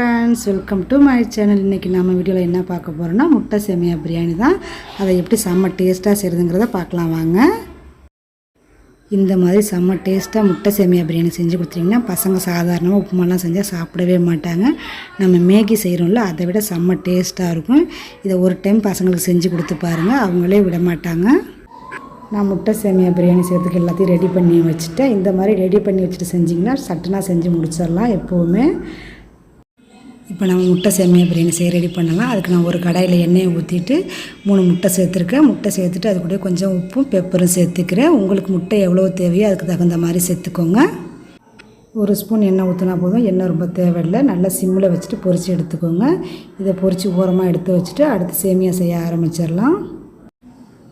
Friends welcome to my channel இன்றைக்கி நம்ம வீடியோவில் என்ன பார்க்க போகிறோம்னா முட்டை சேமியா பிரியாணி தான். அதை எப்படி செம்ம டேஸ்ட்டாக செய்கிறதுங்கிறத பார்க்கலாம் வாங்க. இந்த மாதிரி செம்ம டேஸ்ட்டாக முட்டை சேமியா பிரியாணி செஞ்சு கொடுத்தீங்கன்னா பசங்க சாதாரணமாக உப்புமாலாம் செஞ்சால் சாப்பிடவே மாட்டாங்க. நம்ம மேகி செய்கிறோம்ல அதை விட செம்ம டேஸ்ட்டாக இருக்கும். இதை ஒரு டைம் பசங்களுக்கு செஞ்சு கொடுத்து பாருங்கள் அவங்களே விட மாட்டாங்க. நான் முட்டை சேமியா பிரியாணி செய்கிறதுக்கு எல்லாத்தையும் ரெடி பண்ணி வச்சுட்டேன். இந்த மாதிரி ரெடி பண்ணி வச்சுட்டு செஞ்சிங்கன்னா சட்டுனா செஞ்சு முடிச்சிடலாம் எப்போவுமே. இப்போ நம்ம முட்டை சேமியா பிரியாணி செய்ய ரெடி பண்ணலாம். அதுக்கு நான் ஒரு கடாயில் எண்ணெயை ஊற்றிட்டு மூணு முட்டை சேர்த்துருக்கேன். முட்டை சேர்த்துட்டு அது கூட கொஞ்சம் உப்பும் பெப்பரும் சேர்த்துக்கிறேன். உங்களுக்கு முட்டை எவ்வளோ தேவையோ அதுக்கு தகுந்த மாதிரி சேர்த்துக்கோங்க. ஒரு ஸ்பூன் எண்ணெய் ஊற்றினா போதும். எண்ணெய் ரொம்ப தேவையில்லை. நல்லா சிம்மில் வச்சுட்டு பொரித்து எடுத்துக்கோங்க. இதை பொரித்து ஓரமாக எடுத்து வச்சுட்டு அடுத்து சேமியா செய்ய ஆரம்பிச்சிடலாம்.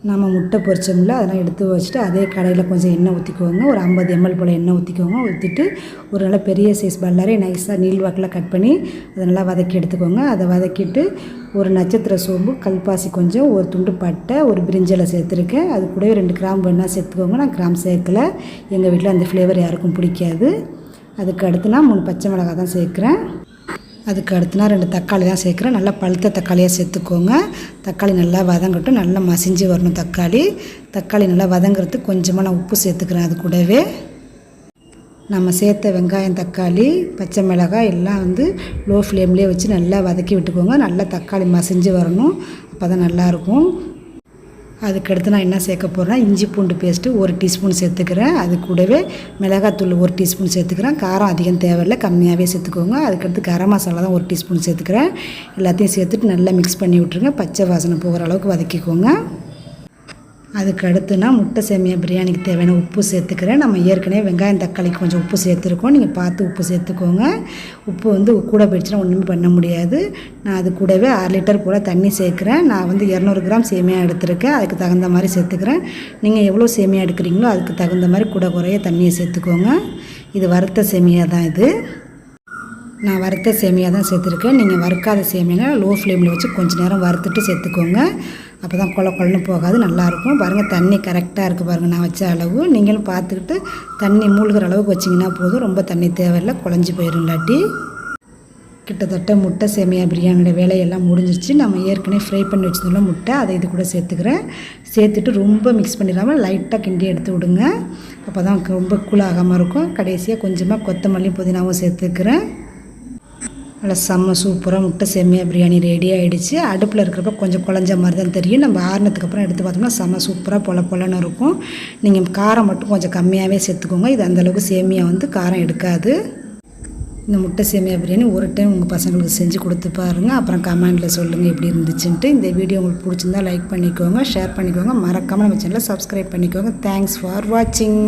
நம்ம முட்டை பொரிச்சோம்ல அதெல்லாம் எடுத்து வச்சுட்டு அதே கடையில் கொஞ்சம் எண்ணெய் ஊற்றிக்கோங்க ஒரு ஐம்பது எம்எல் போல் எண்ணெய் ஊற்றிக்கோங்க ஊற்றிட்டு ஒரு நல்ல பெரிய சைஸ் பல்லாரே நைஸாக நீள்வாக்கில் கட் பண்ணி அதை நல்லா வதக்கி எடுத்துக்கோங்க. அதை வதக்கிட்டு ஒரு நட்சத்திர சோம்பு கல்பாசி கொஞ்சம் ஒரு துண்டு பட்டை ஒரு பிரிஞ்சலை சேர்த்துருக்கேன். அது கூடவே ரெண்டு கிராம் வேணால் சேர்த்துக்கோங்க. நான் கிராம் சேர்க்கலை. எங்கள் வீட்டில் அந்த ஃப்ளேவர் யாருக்கும் பிடிக்காது. அதுக்கு அடுத்து நான் மூணு பச்சை மிளகாய் தான் சேர்க்குறேன். அதுக்கு அடுத்துனா ரெண்டு தக்காளி தான் சேர்க்குறேன். நல்லா பழுத்த தக்காளியாக சேர்த்துக்கோங்க. தக்காளி நல்லா வதங்கட்டும். நல்லா மசிஞ்சு வரணும் தக்காளி. தக்காளி நல்லா வதங்கிறதுக்கு கொஞ்சமாக நான் உப்பு சேர்த்துக்கிறேன் அது கூடவே. நம்ம சேர்த்த வெங்காயம் தக்காளி பச்சை மிளகாய் எல்லாம் வந்து லோ ஃப்ளேம்லேயே வச்சு நல்லா வதக்கி விட்டுக்கோங்க. நல்லா தக்காளி மசிஞ்சு வரணும். அப்போ தான் நல்லாயிருக்கும் அதுக்கடுத்து நான் என்ன சேர்க்க போகிறேன்னா இஞ்சி பூண்டு பேஸ்ட்டு ஒரு டீஸ்பூன் சேர்த்துக்கிறேன். அது கூடவே மிளகாத்தூள் ஒரு டீஸ்பூன் சேர்த்துக்கிறேன். காரம் அதிகம் தேவையில்லை கம்மியாகவே சேர்த்துக்கோங்க. அதுக்கடுத்து கரம் மசாலா தான் ஒரு டீஸ்பூன் சேர்த்துக்கிறேன். எல்லாத்தையும் சேர்த்துட்டு நல்லா மிக்ஸ் பண்ணி விட்ருங்க பச்சை வாசனை போகிற அளவுக்கு வதக்கிக்கோங்க. அதுக்கு அடுத்துனா முட்டை சேமியா பிரியாணிக்கு தேவையான உப்பு சேர்த்துக்கிறேன். நம்ம ஏற்கனவே வெங்காயம் தக்காளிக்கு கொஞ்சம் உப்பு சேர்த்துருக்கோம். நீங்கள் பார்த்து உப்பு சேர்த்துக்கோங்க. உப்பு வந்து கூட போயிடுச்சுன்னா ஒன்றுமே பண்ண முடியாது. நான் அது கூடவே அரை லிட்டர் போல் தண்ணி சேர்க்குறேன். நான் வந்து இரநூறு கிராம் சேமியா எடுத்திருக்கேன். அதுக்கு தகுந்த மாதிரி சேர்த்துக்கிறேன். நீங்கள் எவ்வளோ சேமியா எடுக்கிறீங்களோ அதுக்கு தகுந்த மாதிரி கூட குறைய தண்ணியை சேர்த்துக்கோங்க. இது வறுத்த சேமியா தான் இது. நான் வறுத்த சேமியா தான் சேர்த்துருக்கேன். நீங்கள் வறுக்காத சேமியாக லோ ஃப்ளேமில் வச்சு கொஞ்சம் நேரம் வறுத்துட்டு சேர்த்துக்கோங்க. அப்போ தான் கொல கொலன்னு போகாது நல்லாயிருக்கும் பாருங்கள் தண்ணி கரெக்டாக இருக்குது பாருங்கள் நான் வச்ச அளவு. நீங்களும் பார்த்துக்கிட்டு தண்ணி மூழ்கிற அளவுக்கு வச்சிங்கன்னா போதும். ரொம்ப தண்ணி தேவையில்லை குழஞ்சி போயிடும் இல்லாட்டி. கிட்டத்தட்ட முட்டை சேமியா பிரியாணியோட வேலையெல்லாம் முடிஞ்சிருச்சு. நம்ம ஏற்கனவே ஃப்ரை பண்ணி வச்சதுள்ள முட்டை அதை இது கூட சேர்த்துக்கிறேன். சேர்த்துட்டு ரொம்ப மிக்ஸ் பண்ணிடாமல் லைட்டாக கிண்டி எடுத்து விடுங்க. அப்போ தான் ரொம்ப கூலாகாமல் இருக்கும். கடைசியாக கொஞ்சமாக கொத்தமல்லி புதினாவும் சேர்த்துக்கிறேன். நல்லா செம்ம சூப்பராக முட்டை செம்மையாக பிரியாணி ரெடி ஆகிடுச்சு அடுப்பில் இருக்கிறப்ப கொஞ்சம் குழஞ்ச மாதிரி தான் தெரியும். நம்ம ஆறுனதுக்கு அப்புறம் எடுத்து பார்த்தோம்னா செம்ம சூப்பராக பொல பொலன்னு இருக்கும். நீங்கள் காரம் மட்டும் கொஞ்சம் கம்மியாகவே சேர்த்துக்கோங்க. இது அந்தளவுக்கு சேமியா வந்து காரம் எடுக்காது. இந்த முட்டை சேமியா பிரியாணி ஒரு டைம் உங்கள் பசங்களுக்கு செஞ்சு கொடுத்து பாருங்கள் அப்புறம் கமெண்டில் சொல்லுங்கள் எப்படி இருந்துச்சுன்ட்டு. இந்த வீடியோ உங்களுக்கு பிடிச்சிருந்தா லைக் பண்ணிக்கோங்க ஷேர் பண்ணிக்கோங்க. மறக்காமல் நம்ம சேனலை சப்ஸ்கிரைப் பண்ணிக்கோங்க. தேங்க்ஸ் ஃபார் வாட்சிங்